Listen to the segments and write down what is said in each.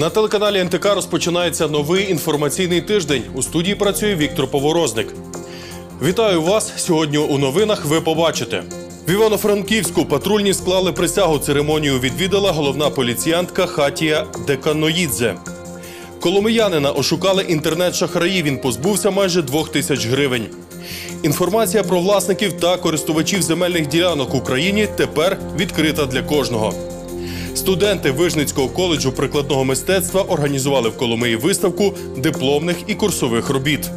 На телеканалі НТК розпочинається новий інформаційний тиждень. У студії працює Віктор Поворозник. Вітаю вас! Сьогодні у новинах ви побачите. В Івано-Франківську патрульні склали присягу. Церемонію відвідала головна поліціянтка Хатія Деканоїдзе. Коломиянина ошукали інтернет-шахраї. Він позбувся майже двох тисяч гривень. Інформація про власників та користувачів земельних ділянок в Україні тепер відкрита для кожного. Студенти Вижницького коледжу прикладного мистецтва організували в Коломиї виставку дипломних і курсових робіт.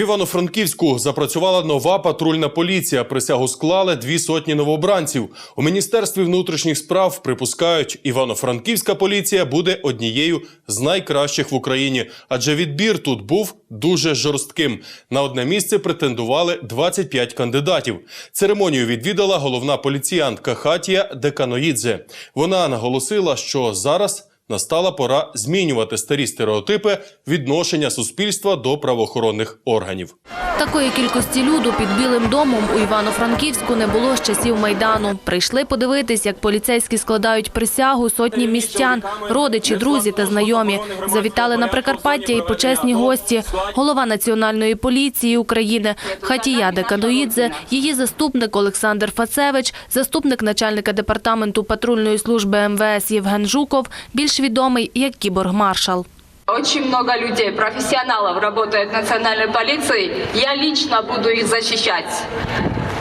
Івано-Франківську запрацювала нова патрульна поліція. Присягу склали дві сотні новобранців. У міністерстві внутрішніх справ припускають, Івано-Франківська поліція буде однією з найкращих в Україні, адже відбір тут був дуже жорстким. На одне місце претендували 25 кандидатів. Церемонію відвідала головна поліціянтка Хатія Деканоїдзе. Вона наголосила, що зараз. Настала пора змінювати старі стереотипи відношення суспільства до правоохоронних органів. Такої кількості люду під Білим домом у Івано-Франківську не було з часів Майдану. Прийшли подивитись, як поліцейські складають присягу сотні містян, родичі, друзі та знайомі. Завітали на Прикарпаття і почесні гості. Голова Національної поліції України Хатія Деканоїдзе, її заступник Олександр Фацевич, заступник начальника департаменту патрульної служби МВС Євген Жуков, більш відомий як кіборг-маршал. Очень много людей, профессионалов работает в национальной полиции. Я лично буду их защищать.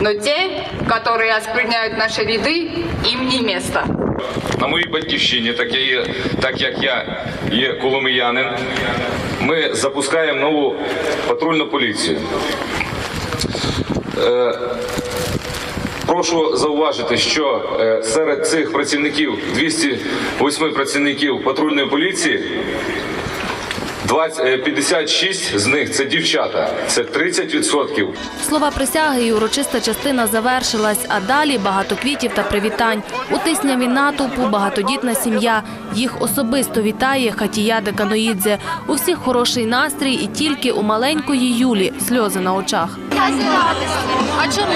Но те, которые оскверняют наши ряды, им не место. На моїй батьківщині, так, я є, так як я є коломиянин, ми запускаємо нову патрульну поліцію. Е, прошу зауважити, що е, серед цих працівників, 208 працівників патрульної поліції, 20, е, 56 з них це дівчата, це 30%. Слова присяги і урочиста частина завершилась, а далі багато квітів та привітань. У тисняві натовпу багатодітна сім'я. Їх особисто вітає Хатія Деканоїдзе. У всіх хороший настрій і тільки у маленької Юлі сльози на очах. А чому?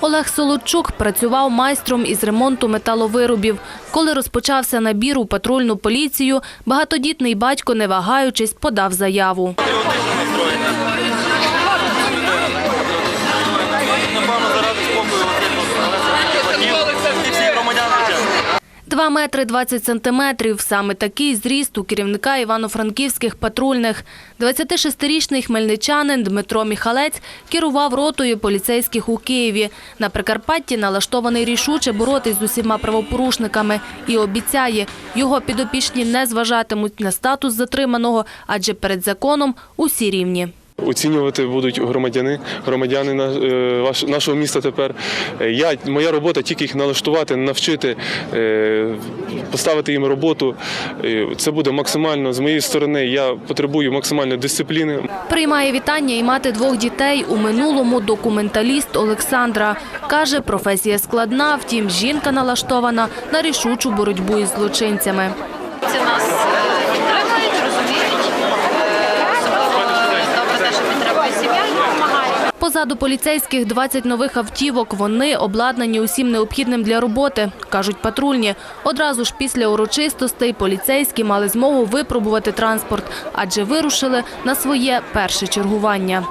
Олег Солодчук працював майстром із ремонту металовиробів. Коли розпочався набір у патрульну поліцію, багатодітний батько, не вагаючись, подав заяву. Два метри 20 сантиметрів. Саме такий зріст у керівника івано-франківських патрульних. 26-річний хмельничанин Дмитро Міхалець керував ротою поліцейських у Києві. На Прикарпатті налаштований рішуче боротись з усіма правопорушниками і обіцяє, його підопічні не зважатимуть на статус затриманого, адже перед законом усі рівні. Оцінювати будуть громадяни, громадяни на- е, ваш- нашого міста тепер. Е, Я, моя робота тільки їх налаштувати, навчити, е, поставити їм роботу. Це буде максимально з моєї сторони. Я потребую максимальної дисципліни. Приймає вітання і мати двох дітей. У минулому документаліст Олександра. Каже, професія складна, втім, жінка налаштована на рішучу боротьбу із злочинцями. Це нас е, підтримують, розуміють. Е, Особливо добре те, що підтримує сім'я і допомагає. Позаду поліцейських 20 нових автівок. Вони обладнані усім необхідним для роботи, кажуть патрульні. Одразу ж після урочистостей поліцейські мали змогу випробувати транспорт, адже вирушили на своє перше чергування.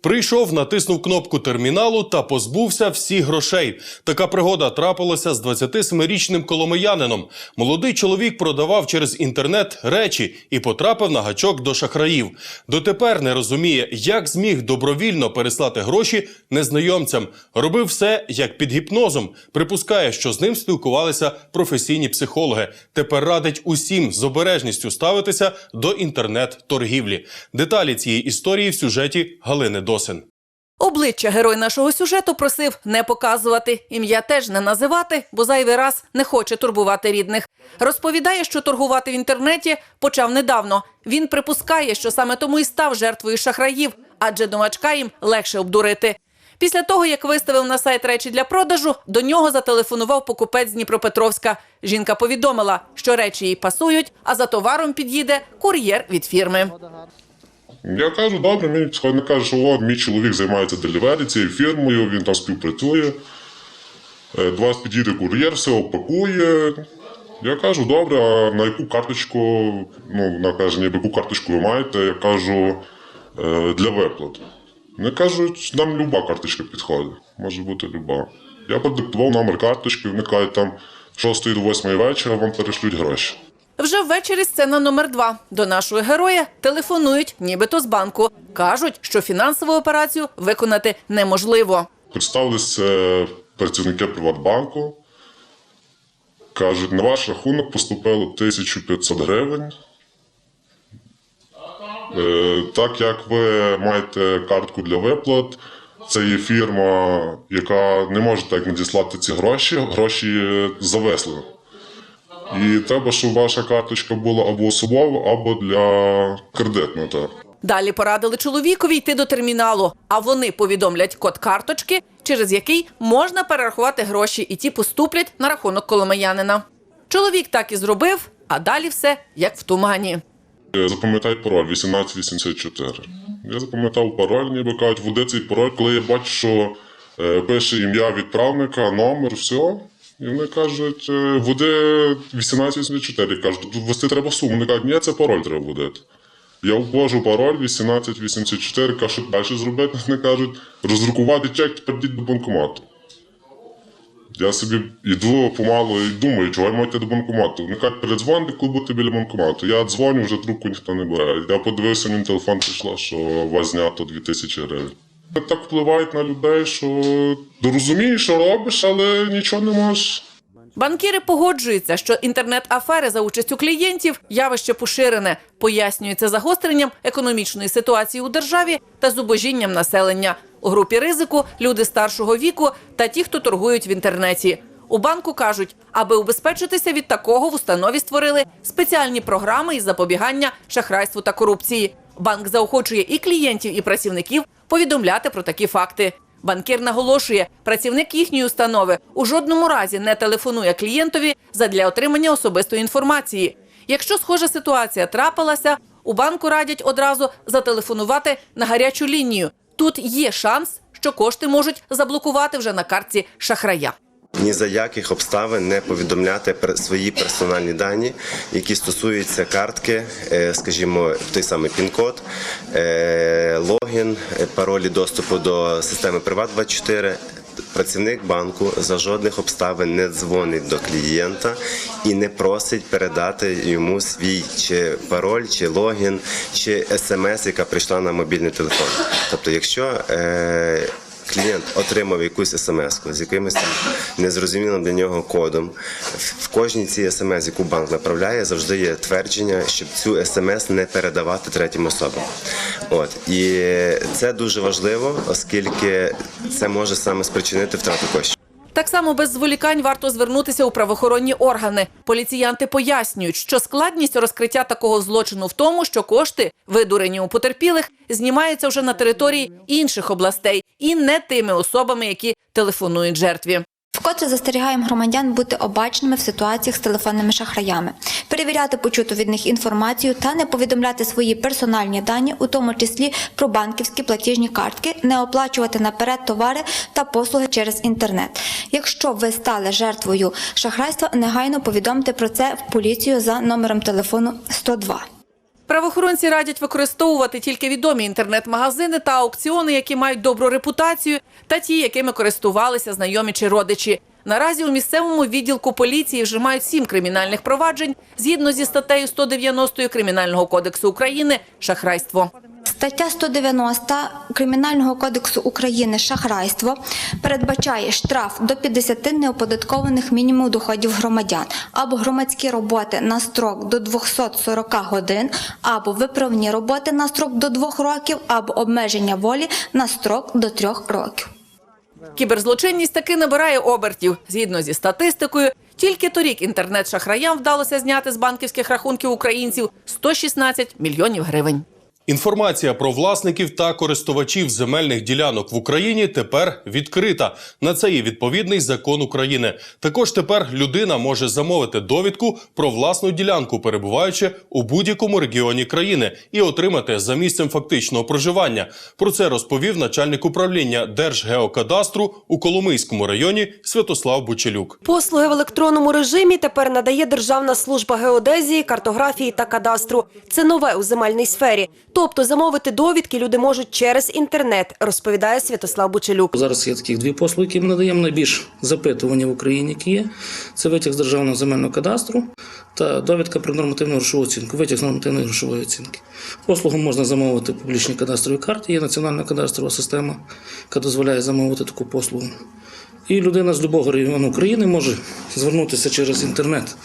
Прийшов, натиснув кнопку терміналу та позбувся всіх грошей. Така пригода трапилася з 27-річним коломиянином. Молодий чоловік продавав через інтернет речі і потрапив на гачок до шахраїв. Дотепер не розуміє, як зміг добровільно переслати гроші незнайомцям. Робив все як під гіпнозом. Припускає, що з ним спілкувалися професійні психологи. Тепер радить усім з обережністю ставитися до інтернет-торгівлі. Деталі цієї історії в сюжеті Галини Досин. Обличчя герой нашого сюжету просив не показувати, ім'я теж не називати, бо зайвий раз не хоче турбувати рідних. Розповідає, що торгувати в інтернеті почав недавно. Він припускає, що саме тому і став жертвою шахраїв, адже домачка їм легше обдурити. Після того, як виставив на сайт речі для продажу, до нього зателефонував покупець з Дніпропетровська. Жінка повідомила, що речі їй пасують, а за товаром під'їде кур'єр від фірми. Я кажу, добре, мій психолог каже, що от мій чоловік займається делівері цією фірмою, він там співпрацює. Е, До вас підійде кур'єр, все опакує. Я кажу, добре, а на яку карточку, ну, вона каже, ніби яку карточку ви маєте, я кажу, «Е, для виплат. Вони кажуть, нам люба карточка підходить. Може бути люба. Я продиктував номер карточки, вони кажуть, там 6 до 8 вечора вам перешлють гроші. Вже ввечері сцена номер два. До нашого героя телефонують, нібито з банку. Кажуть, що фінансову операцію виконати неможливо. Представилися працівники Приватбанку. Кажуть, на ваш рахунок поступило 1500 гривень. Е, Так як ви маєте картку для виплат, це є фірма, яка не може так надіслати ці гроші, гроші е, зависли. І треба, щоб ваша карточка була або особова, або для кредитного. Так. Далі порадили чоловікові йти до терміналу, а вони повідомлять код карточки, через який можна перерахувати гроші, і ті поступлять на рахунок коломиянина. Чоловік так і зробив, а далі все як в тумані. Запам'ятай пароль 1884. Я запам'ятав пароль, ніби кажуть, введи цей пароль, коли я бачу, що е, пише ім'я відправника, номер, все. І вони кажуть, е, введи 1884. Я кажу, тут ввести треба суму. Вони кажуть, ні, це пароль треба вводити. Я ввожу пароль 1884, кажу, що далі зробити. Вони кажуть, роздрукувати чек, тепер до банкомату. Я собі йду помалу і думаю, чого я маю йти до банкомату. Вони кажуть, передзвоните, коли будете біля банкомату. Я дзвоню, вже трубку ніхто не бере. Я подивився, мені телефон прийшло, що у вас знято 2000 гривень. Так впливають на людей, що розумієш, що робиш, але нічого не можеш. Банкіри погоджуються, що інтернет-афери за участю клієнтів явище поширене, пояснюється загостренням економічної ситуації у державі та зубожінням населення. У групі ризику люди старшого віку та ті, хто торгують в інтернеті. У банку кажуть, аби убезпечитися від такого в установі створили спеціальні програми із запобігання шахрайству та корупції. Банк заохочує і клієнтів, і працівників повідомляти про такі факти. Банкір наголошує, працівник їхньої установи у жодному разі не телефонує клієнтові задля отримання особистої інформації. Якщо схожа ситуація трапилася, у банку радять одразу зателефонувати на гарячу лінію. Тут є шанс, що кошти можуть заблокувати вже на картці шахрая. Ні за яких обставин не повідомляти свої персональні дані, які стосуються картки, е, скажімо, той самий пін-код, е, логін, е, паролі доступу до системи Приват24. Працівник банку за жодних обставин не дзвонить до клієнта і не просить передати йому свій чи пароль, чи логін, чи смс, яка прийшла на мобільний телефон. Тобто, якщо клієнт отримав якусь смс з якимось там незрозумілим для нього кодом. В кожній цій смс, яку банк направляє, завжди є твердження, щоб цю смс не передавати третім особам. От і це дуже важливо, оскільки це може саме спричинити втрату коштів. Так само без зволікань варто звернутися у правоохоронні органи. Поліціянти пояснюють, що складність розкриття такого злочину в тому, що кошти, видурені у потерпілих, знімаються вже на території інших областей і не тими особами, які телефонують жертві. Вкотре застерігаємо громадян бути обачними в ситуаціях з телефонними шахраями, перевіряти почуту від них інформацію та не повідомляти свої персональні дані, у тому числі про банківські платіжні картки, не оплачувати наперед товари та послуги через інтернет. Якщо ви стали жертвою шахрайства, негайно повідомте про це в поліцію за номером телефону 102. Правоохоронці радять використовувати тільки відомі інтернет-магазини та аукціони, які мають добру репутацію, та ті, якими користувалися знайомі чи родичі. Наразі у місцевому відділку поліції вже мають сім кримінальних проваджень згідно зі статтею 190 Кримінального кодексу України шахрайство. Стаття 190 Кримінального кодексу України «Шахрайство» передбачає штраф до 50 неоподаткованих мінімумів доходів громадян або громадські роботи на строк до 240 годин, або виправні роботи на строк до 2 років, або обмеження волі на строк до 3 років. Кіберзлочинність таки набирає обертів. Згідно зі статистикою, тільки торік інтернет-шахраям вдалося зняти з банківських рахунків українців 116 мільйонів гривень. Інформація про власників та користувачів земельних ділянок в Україні тепер відкрита. На це є відповідний закон України. Також тепер людина може замовити довідку про власну ділянку, перебуваючи у будь-якому регіоні країни, і отримати за місцем фактичного проживання. Про це розповів начальник управління Держгеокадастру у Коломийському районі Святослав Бучелюк. Послуги в електронному режимі тепер надає Державна служба геодезії, картографії та кадастру. Це нове у земельній сфері. Тобто замовити довідки люди можуть через інтернет, розповідає Святослав Бучелюк. Зараз є таких дві послуги, які ми надаємо найбільш запитування в Україні, які є. Це витяг з державного земельного кадастру та довідка про нормативну грошову оцінку. Витяг з нормативної грошової оцінки. Послугу можна замовити в публічній кадастровій карті. Є національна кадастрова система, яка дозволяє замовити таку послугу. І людина з будь-якого регіону України може звернутися через інтернет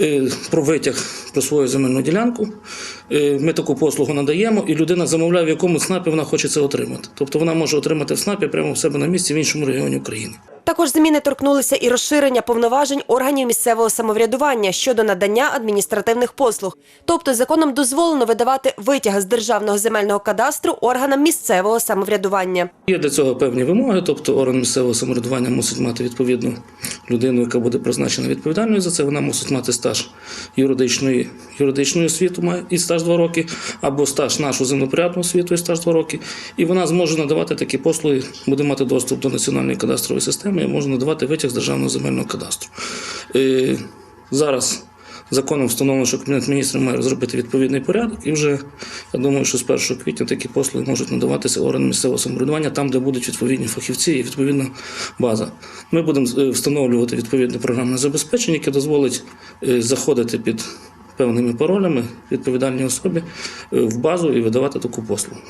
е, про витяг про свою земельну ділянку. Е, Ми таку послугу надаємо, і людина замовляє, в якому ЦНАПі вона хоче це отримати. Тобто вона може отримати в ЦНАПі прямо в себе на місці в іншому регіоні України. Також зміни торкнулися і розширення повноважень органів місцевого самоврядування щодо надання адміністративних послуг. Тобто законом дозволено видавати витяги з державного земельного кадастру органам місцевого самоврядування. Є для цього певні вимоги, тобто орган місцевого самоврядування мусить мати відповідну людину, яка буде призначена відповідальною за це. Вона мусить мати стаж юридичної, юридичної освіти, і стаж 2 роки, або стаж нашу землепорядну освіту і стаж 2 роки. І вона зможе надавати такі послуги, буде мати доступ до національної кадастрової системи і може надавати витяг з державного земельного кадастру. Е, зараз законом встановлено, що Кабінет міністрів має розробити відповідний порядок, і вже я думаю, що з 1 квітня такі послуги можуть надаватися органам місцевого самоврядування там, де будуть відповідні фахівці і відповідна база. Ми будемо е, встановлювати відповідне програмне забезпечення, яке дозволить е, заходити під певними паролями відповідальній особі е, в базу і видавати таку послугу.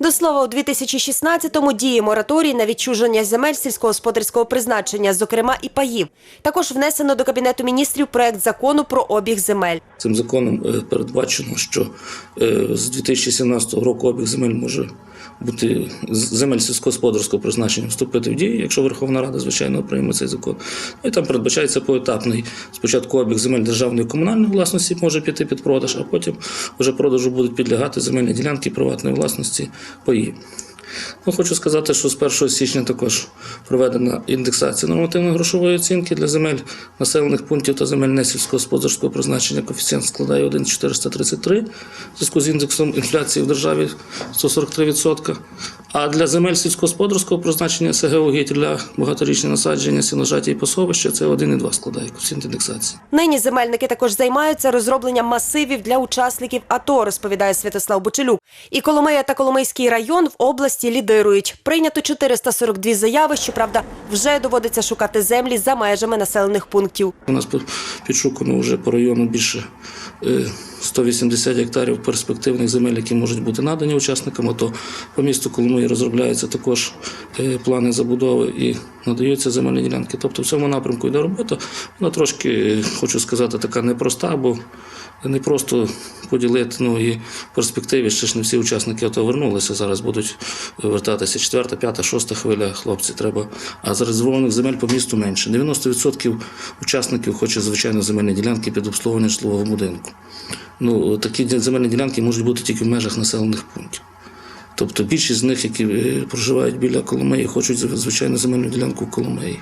До слова, у 2016-му діє мораторій на відчуження земель сільськогосподарського призначення, зокрема і паїв. Також внесено до Кабінету міністрів проект закону про обіг земель. Цим законом е, передбачено, що е, з 2017 року обіг земель може бути земель сільськогосподарського призначення вступити в дію, якщо Верховна Рада, звичайно, прийме цей закон. Ну, І там передбачається поетапний спочатку обіг земель державної і комунальної власності може піти під продаж, а потім вже продажу будуть підлягати земельні ділянки приватної власності паї. Ну, хочу сказати, що з 1 січня також проведена індексація нормативної грошової оцінки для земель населених пунктів та земель несільськогосподарського призначення. Коефіцієнт складає 1,433 в зв'язку з індексом інфляції в державі 143%. А для земель сільськогосподарського призначення СГУ для багаторічні насадження, сіножаті і пасовища це 1,2 складає коефіцієнт індексації. Нині земельники також займаються розробленням масивів для учасників АТО, розповідає Святослав Бучелюк. І Коломия та Коломийський район в області лідирують. Прийнято 442 заяви. Щоправда, вже доводиться шукати землі за межами населених пунктів. У нас підшукано вже по району більше 180 гектарів перспективних земель, які можуть бути надані учасникам АТО. По місту Коломиї розробляються також е, плани забудови і надаються земельні ділянки. Тобто в цьому напрямку йде робота. Вона трошки, е, хочу сказати, така непроста, бо не просто поділити, ну і в перспективі ще ж не всі учасники АТО вернулися. Зараз будуть вертатися четверта, п'ята, шоста хвиля. Хлопці треба. А зарезервованих земель по місту менше. 90% учасників хоче звичайно земельні ділянки під обслуговування житлового будинку. Ну такі земельні ділянки можуть бути тільки в межах населених пунктів. Тобто більшість з них, які е, проживають біля Коломиї, хочуть звичайно земельну ділянку в Коломиї.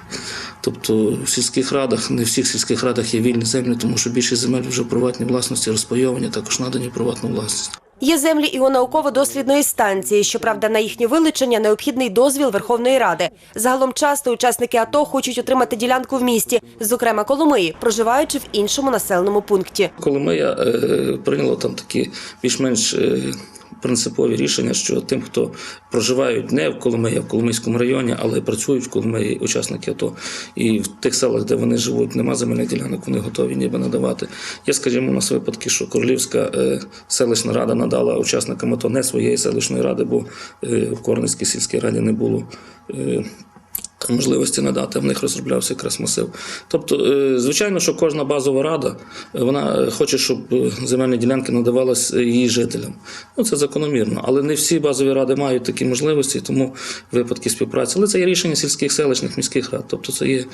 Тобто в сільських радах, не в всіх сільських радах є вільні землі, тому що більшість земель вже в приватній власності розпайовані, також надані приватну власність. Є землі і у науково-дослідної станції. Щоправда, на їхнє вилучення необхідний дозвіл Верховної Ради. Загалом часто учасники АТО хочуть отримати ділянку в місті, зокрема Коломиї, проживаючи в іншому населеному пункті. Коломия е, прийняла там такі більш-менш е, принципові рішення, що тим, хто проживають не в Коломиї, а в Коломийському районі, але працюють в Коломиї учасники АТО, і в тих селах, де вони живуть, нема земельних ділянок, вони готові ніби надавати. Є, скажімо, у нас випадки, що Королівська е, селищна рада надала учасникам АТО не своєї селищної ради, бо е, в Корницькій сільській раді не було. Е, можливості надати, в них розроблявся якраз масив. Тобто, е, звичайно, що кожна базова рада е, вона хоче, щоб е, земельні ділянки надавались е, її жителям. Ну це закономірно. Але не всі базові ради мають такі можливості, тому випадки співпраці. Але це є рішення сільських селищних міських рад. Тобто, це є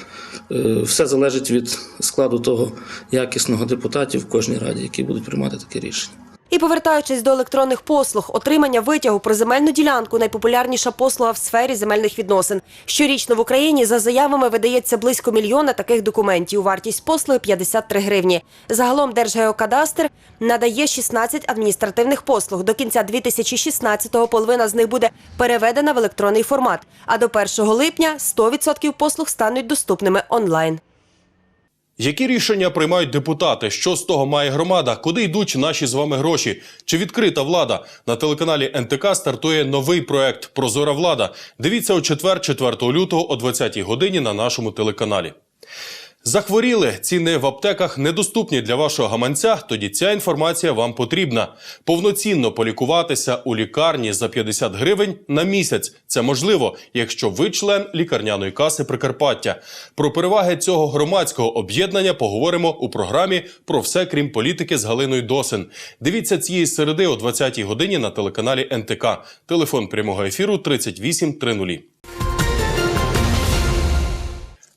е, все залежить від складу того якісного депутатів в кожній раді, які будуть приймати таке рішення. І повертаючись до електронних послуг, отримання витягу про земельну ділянку найпопулярніша послуга в сфері земельних відносин. Щорічно в Україні за заявами видається близько мільйона таких документів. Вартість послуги 53 гривні. Загалом Держгеокадастр надає 16 адміністративних послуг. До кінця 2016-го половина з них буде переведена в електронний формат. А до 1 липня 100% послуг стануть доступними онлайн. Які рішення приймають депутати? Що з того має громада? Куди йдуть наші з вами гроші? Чи відкрита влада? На телеканалі НТК стартує новий проект Прозора влада. Дивіться у четвер, 4 лютого о 20-й годині на нашому телеканалі. Захворіли, ціни в аптеках недоступні для вашого гаманця. Тоді ця інформація вам потрібна. Повноцінно полікуватися у лікарні за 50 гривень на місяць. Це можливо, якщо ви член лікарняної каси Прикарпаття. Про переваги цього громадського об'єднання поговоримо у програмі про все крім політики з Галиною Досин. Дивіться цієї середи о 20 годині на телеканалі НТК. Телефон прямого ефіру 38 30.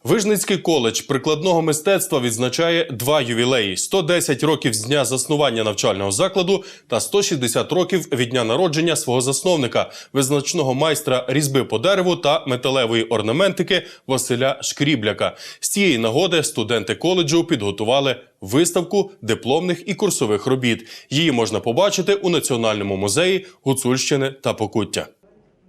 Вижницький коледж прикладного мистецтва відзначає два ювілеї: 110 років з дня заснування навчального закладу та 160 років від дня народження свого засновника, визначного майстра різьби по дереву та металевої орнаментики Василя Шкрібляка. З цієї нагоди студенти коледжу підготували виставку дипломних і курсових робіт. Її можна побачити у Національному музеї Гуцульщини та Покуття.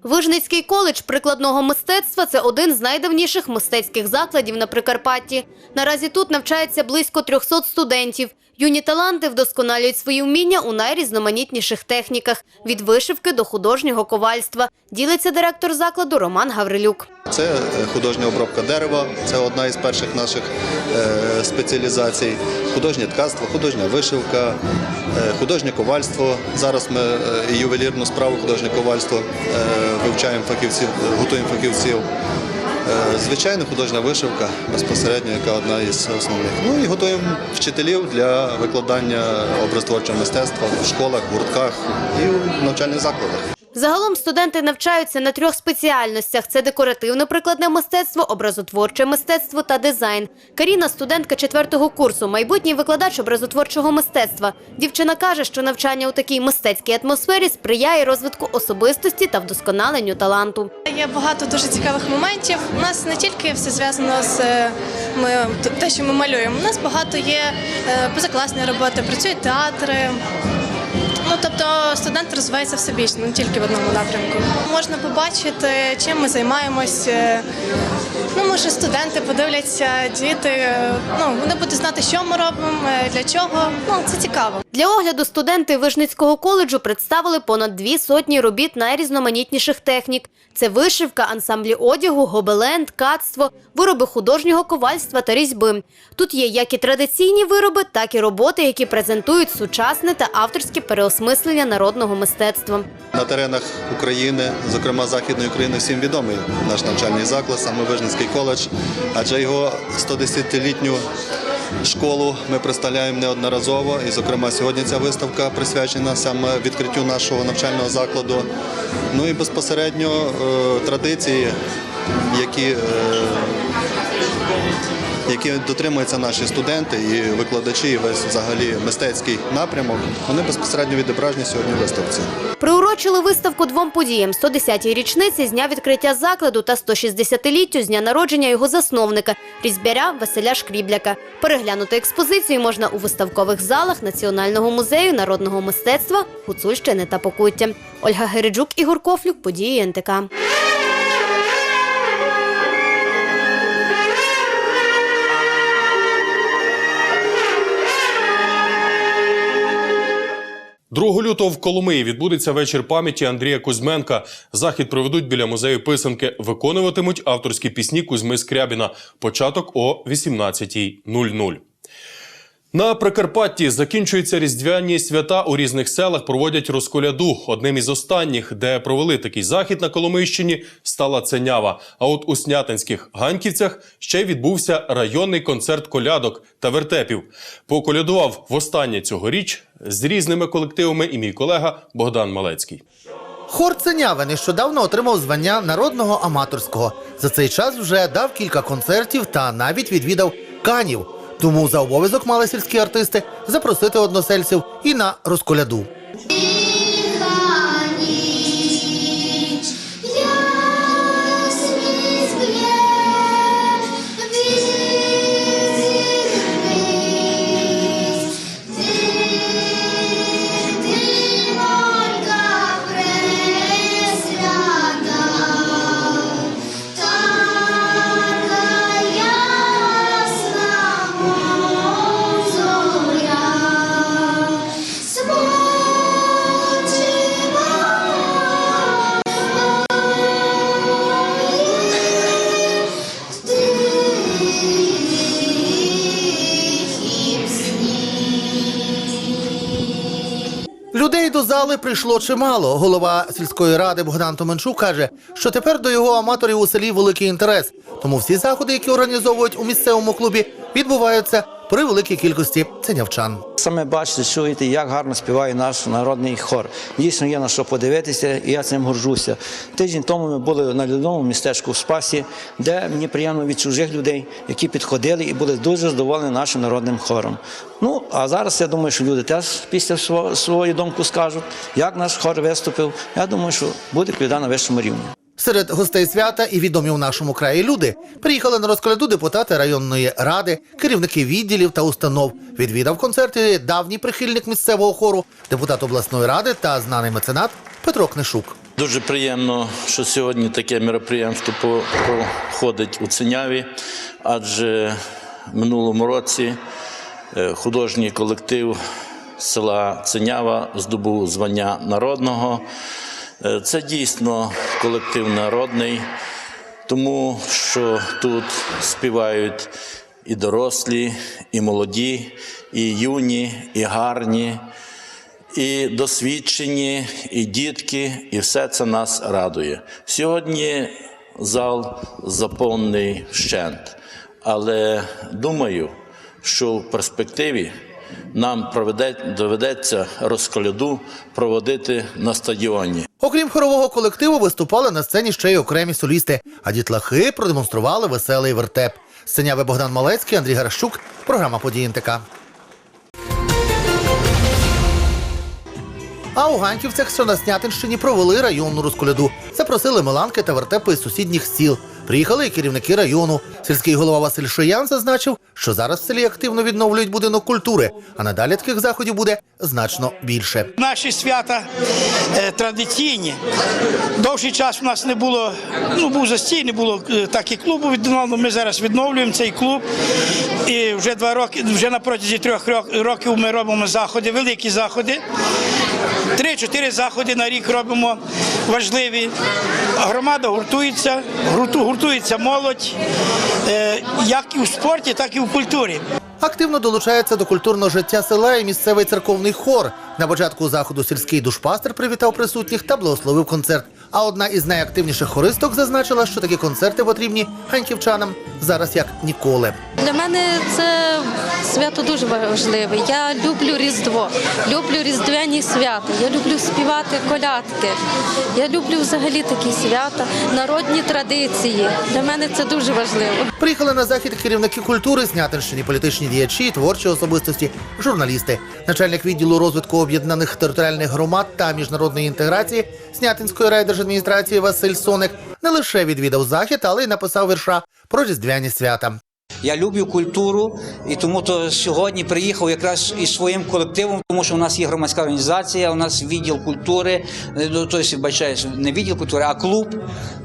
Вижницький коледж прикладного мистецтва це один з найдавніших мистецьких закладів на Прикарпатті. Наразі тут навчається близько 300 студентів. Юні таланти вдосконалюють свої вміння у найрізноманітніших техніках від вишивки до художнього ковальства. Ділиться директор закладу Роман Гаврилюк. Це е, художня обробка дерева, це одна із перших наших е, спеціалізацій. Художнє ткацтво, художня вишивка, е, художнє ковальство. Зараз ми ювелірну справу, художнє ковальство вивчаємо фахівців, готуємо фахівців. Е, Звичайно, художня вишивка безпосередньо, яка одна із основних. Ну і готуємо вчителів для викладання образотворчого мистецтва в школах, гуртках і в навчальних закладах. Загалом студенти навчаються на трьох спеціальностях: це декоративно-прикладне мистецтво, образотворче мистецтво та дизайн. Каріна студентка четвертого курсу, майбутній викладач образотворчого мистецтва. Дівчина каже, що навчання у такій мистецькій атмосфері сприяє розвитку особистості та вдосконаленню таланту. Є багато дуже цікавих моментів. У нас не тільки все зв'язано з е, ми, те, що ми малюємо. У нас багато є е, позакласні роботи, працюють театри. Ну, тобто студент розвивається всебічно, не тільки в одному напрямку. Можна побачити, чим ми займаємось. е, Ну, може, студенти подивляться, діти. е, Ну, вони будуть знати, що ми робимо, е, для чого. Ну, це цікаво. Для огляду студенти Вижницького коледжу представили понад дві сотні робіт найрізноманітніших технік. Це вишивка, ансамблі одягу, гобелен, ткацтво, вироби художнього ковальства та різьби. Тут є як і традиційні вироби, так і роботи, які презентують сучасне та авторське переосмислення народного мистецтва. На теренах України, зокрема Західної України, всім відомий наш навчальний заклад, саме Вижницький коледж, адже його 110-літню школу ми представляємо неодноразово. І, зокрема, сьогодні ця виставка присвячена саме відкриттю нашого навчального закладу. Ну і безпосередньо е, традиції, які е, які дотримуються наші студенти і викладачі, і весь взагалі мистецький напрямок, вони безпосередньо відображені сьогодні в виставці. Приурочили виставку двом подіям: 110-й річниці з дня відкриття закладу та 160-літтю з дня народження його засновника різьбяря Василя Шкрібляка. Переглянути експозицію можна у виставкових залах Національного музею народного мистецтва Гуцульщини та Покуття. Ольга Гериджук, Ігор Кофлюк, події НТК. Другого лютого в Коломиї відбудеться вечір пам'яті Андрія Кузьменка. Захід проведуть біля музею писанки. Виконуватимуть авторські пісні Кузьми Скрябіна. Початок о 18.00. На Прикарпатті закінчуються різдвяні свята у різних селах. Проводять розколяду. Одним із останніх, де провели такий захід на Коломийщині, стала Ценява. А от у Снятинських Ганьківцях ще відбувся районний концерт колядок та вертепів. Поколядував востаннє цьогоріч з різними колективами і мій колега Богдан Малецький. Хор Ценяви нещодавно отримав звання народного аматорського. За цей час вже дав кілька концертів та навіть відвідав канів. Тому за обов'язок мали сільські артисти запросити односельців і на розколяду. Зали прийшло чимало. Голова сільської ради Богдан Томенчук каже, що тепер до його аматорів у селі великий інтерес. Тому всі заходи, які організовують у місцевому клубі, відбуваються при великій кількості ценявчан. Саме бачите, чуєте, як гарно співає наш народний хор. Дійсно є на що подивитися, і я цим горжуся. Тиждень тому ми були на льодовому містечку в Спасі, де мені приємно від чужих людей, які підходили і були дуже задоволені нашим народним хором. Ну а зараз я думаю, що люди теж після сво- свою думку скажуть, як наш хор виступив. Я думаю, що буде квіда на вищому рівні. Серед гостей свята і відомі у нашому краї люди приїхали на розколяду депутати районної ради, керівники відділів та установ. Відвідав концерти давній прихильник місцевого хору, депутат обласної ради та знаний меценат Петро Книшук. Дуже приємно, що сьогодні таке мероприємство по- проходить у Циняві, адже минулому році е, художній колектив села Цинява здобув звання народного. Е, Це дійсно колектив народний, тому що тут співають і дорослі, і молоді, і юні, і гарні і досвідчені, і дітки, і все це нас радує. Сьогодні зал заповнений вщент, але думаю, що в перспективі нам проведе, доведеться розколяду проводити на стадіоні. Окрім хорового колективу, виступали на сцені ще й окремі солісти, а дітлахи продемонстрували веселий вертеп. Сценяви Богдан Малецький, Андрій Гаращук, програма «Події НТК». А у Ганьківцях, що на Снятинщині, провели районну розколяду. Запросили меланки та вертепи із сусідніх сіл. Приїхали і керівники району. Сільський голова Василь Шиян зазначив, що зараз в селі активно відновлюють будинок культури, а надалі таких заходів буде значно більше. Наші свята е, традиційні. Довший час у нас не було, ну був застій, не було е, так і клубу відновлено. Ми зараз відновлюємо цей клуб. І вже два роки, вже на протязі трьох років ми робимо заходи, великі заходи. Три-чотири заходи на рік робимо важливі. Громада гуртується, гурту- гуртується молодь, е, як і в спорті, так і в культурі. Активно долучається до культурного життя села і місцевий церковний хор. На початку заходу сільський душпастер привітав присутніх та благословив концерт. А одна із найактивніших хористок зазначила, що такі концерти потрібні ганьківчанам зараз як ніколи. Для мене це свято дуже важливе. Я люблю Різдво, люблю різдвяні свята. Я люблю співати колядки. Я люблю взагалі такі свята, народні традиції. Для мене це дуже важливо. Приїхали на захід керівники культури, Снятинщині, політичні діячі, творчі особистості, журналісти. Начальник відділу розвитку об'єднаних територіальних громад та міжнародної інтеграції Снятинської райдержадміністрації Василь Соник не лише відвідав захід, але й написав вірша про різдвяні свята. Я люблю культуру, і тому то сьогодні приїхав якраз із своїм колективом, тому що у нас є громадська організація, у нас відділ культури, е, ну, тобто, бачаєш, не відділ культури, а клуб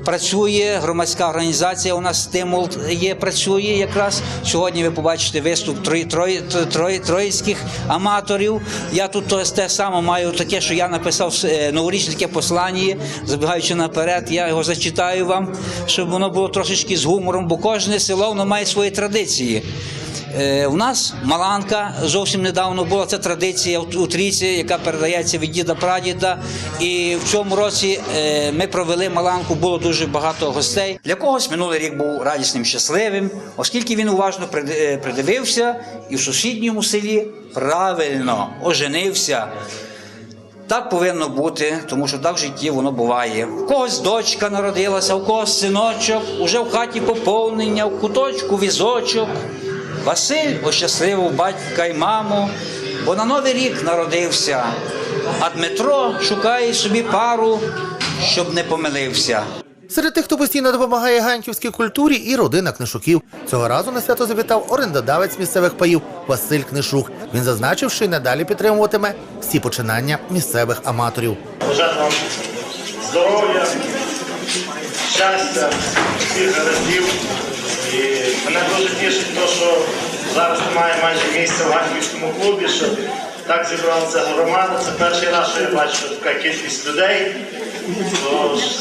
працює, громадська організація. У нас стимул є, працює якраз. Сьогодні ви побачите виступ трої, трої, трої, троїцьких аматорів. Я тут то- те саме маю таке, що я написав е, новорічне таке послання, забігаючи наперед, я його зачитаю вам, щоб воно було трошечки з гумором, бо кожне село воно має свої традиції. Е, у нас Маланка зовсім недавно була це традиція у у Трійці, яка передається від діда прадіда. І в цьому році е, ми провели Маланку, було дуже багато гостей. Для когось минулий рік був радісним, щасливим, оскільки він уважно е, придивився і в сусідньому селі правильно оженився. Так повинно бути, тому що так в житті воно буває. У когось дочка народилася, у когось синочок, уже в хаті поповнення, в куточку візочок. Василь ощасливив батька й маму, бо на Новий рік народився, а Дмитро шукає собі пару, щоб не помилився. Серед тих, хто постійно допомагає ганьківській культурі, і родина книшуків. Цього разу на свято завітав орендодавець місцевих паїв Василь Книшук. Він зазначив, що й надалі підтримуватиме всі починання місцевих аматорів. Бажати вам здоров'я, щастя, всіх гараздів. Мене дуже тішить, те, що зараз немає майже місця в Ганківському клубі, що так зібралася громада. Це перший раз, що я бачу така кількість людей.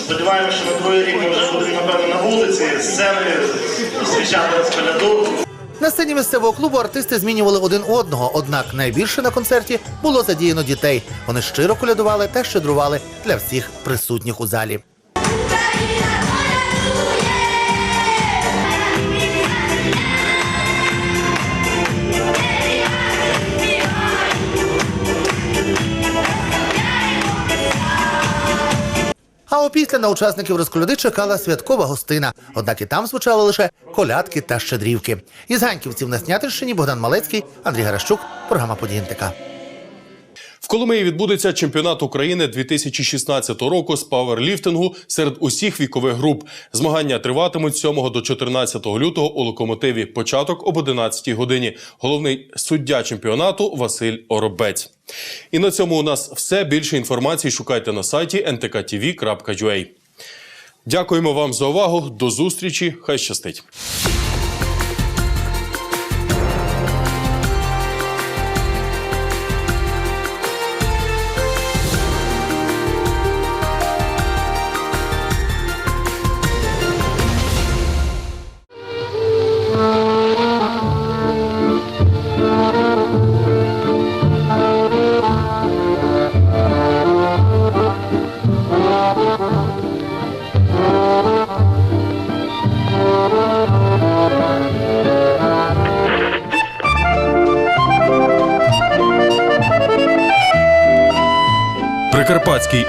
Сподіваємося, що на другий рік ми вже будемо, напевно, на вулиці з сценою зустрічати розколяду. На сцені місцевого клубу артисти змінювали один одного, однак найбільше на концерті було задіяно дітей. Вони щиро колядували та щедрували для всіх присутніх у залі. А опісля на учасників розколяди чекала святкова гостина. Однак і там звучали лише колядки та щедрівки. Із Ганьківців на Снятинщині Богдан Малецький, Андрій Гаращук, програма «Події НТК». В Коломиї відбудеться чемпіонат України 2016 року з паверліфтингу серед усіх вікових груп. Змагання триватимуть 7 до 14 лютого у локомотиві. Початок об 11 годині. Головний суддя чемпіонату Василь Оробець. І на цьому у нас все. Більше інформації шукайте на сайті ntktv.ua. Дякуємо вам за увагу. До зустрічі. Хай щастить.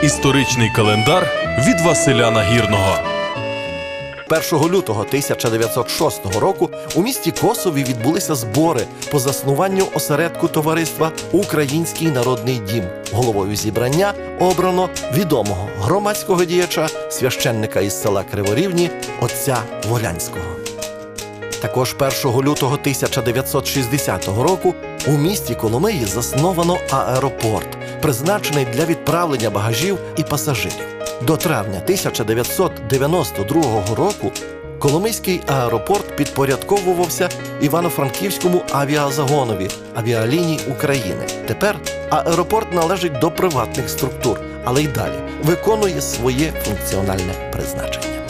Історичний календар від Василя Нагірного. 1 лютого 1906 року у місті Косові відбулися збори по заснуванню осередку товариства Український народний дім. Головою зібрання обрано відомого громадського діяча, священника із села Криворівні, отця Волянського. Також 1 лютого 1960 року у місті Коломиї засновано аеропорт, призначений для відправлення багажів і пасажирів. До травня 1992 року Коломийський аеропорт підпорядковувався Івано-Франківському авіазагонові авіаліній України. Тепер аеропорт належить до приватних структур, але й далі виконує своє функціональне призначення.